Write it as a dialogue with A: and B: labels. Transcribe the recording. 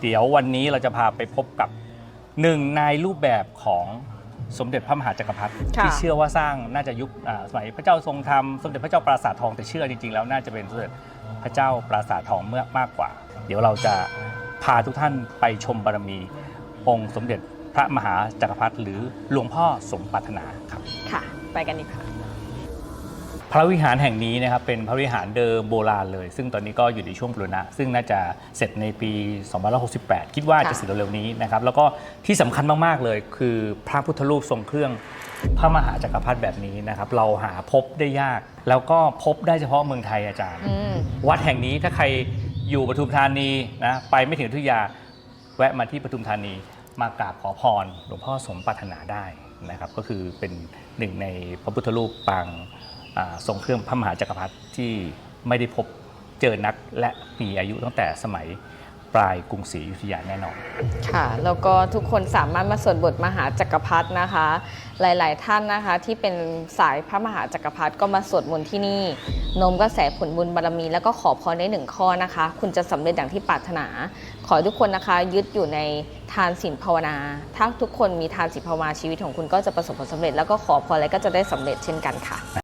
A: เดี๋ยววันนี้เราจะพาไปพบกับหนึ่งในรูปแบบของสมเด็จพระมหาจักรพรรดิ
B: ค่ะ
A: ที่เชื่อว่าสร้างน่าจะยุคอ่าสมัยพระเจ้าทรงธรรมสมเด็จพระเจ้าปราสาททองแต่เชื่อจริงๆแล้วน่าจะเป็นสมเด็จพระเจ้าปราสาททองเมื่อมากกว่า เดี๋ยวเราจะพาทุกท่านไปชมบารมี องค์สมเด็จพระมหาจักรพรรดิหรือหลวงพ่อสมปรารถนาครับ
B: ค่ะ ไปกันดีค่ะ
A: พระวิหารแห่งนี้นะครับเป็นพระวิหารเดิมโบราณเลย ซึ่งตอนนี้ก็อยู่ในช่วงบูรณะ ซึ่งน่าจะเสร็จในปี2568 คิดว่าจะ
B: ค่ะ
A: เสร็จเร็วๆนี้นะครับแล้วก็ที่สำคัญมากๆเลย คือพระพุทธรูปทรงเครื่องพระมหาจักรพรรดิแบบนี้นะครับเราหาพบได้ยาก แล้วก็พบได้เฉพาะเมืองไทยอาจารย์
B: อืม
A: วัดแห่งนี้ถ้าใครอยู่ปทุมธานีนะไปไม่ถึงอยุธยาแวะมาที่ปทุมธานีมากราบขอพรหลวงพ่อสมปรารถนาได้นะครับก็คือเป็นหนึ่งในพระพุทธรูปปางอ่า ทรงเครื่องพระมหาจักรพรรดิที่ไม่ได้พบเจอนักและมีอายุตั้งแต่สมัยปลายกรุงศรีอยุธยาแน่นอน
B: ค่ะ แล้วก็ทุกคนสามารถมาสวดบทมหาจักรพรรดินะคะ หลาย ๆ ท่านนะคะที่เป็นสายพระมหาจักรพรรดิก็มาสวดมนต์ที่นี่นมกระแสผลบุญบารมี แล้วก็ขอพรได้หนึ่งข้อนะคะ คุณจะสำเร็จอย่างที่ปรารถนา ขอให้ทุกคนนะคะยึดอยู่ในทานศีลภาวนา ถ้าทุกคนมีทานศีลภาวนาชีวิตของคุณก็จะประสบผลสำเร็จ แล้วก็ขอพรอะไรก็จะได้สำเร็จเช่นกันค่ะ